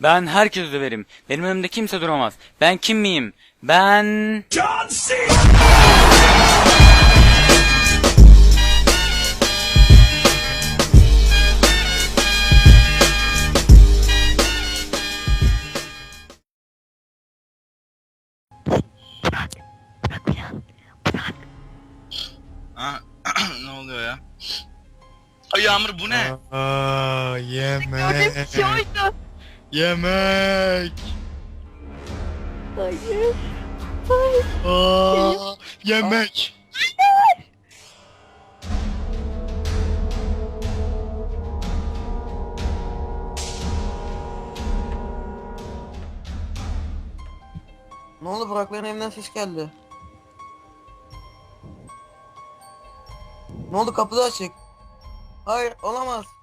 Ben herkesi döverim. Benim önümde kimse duramaz. Ben kim miyim? Ben... Ha, ne oluyor ya? Ay Yağmur bu ne? Aa, yemek. şey oydu. Yemek. Hayır. Aa, yemek. Ne oldu Burakların evinden ses geldi. Ne oldu kapı da açık. Hayır olamaz.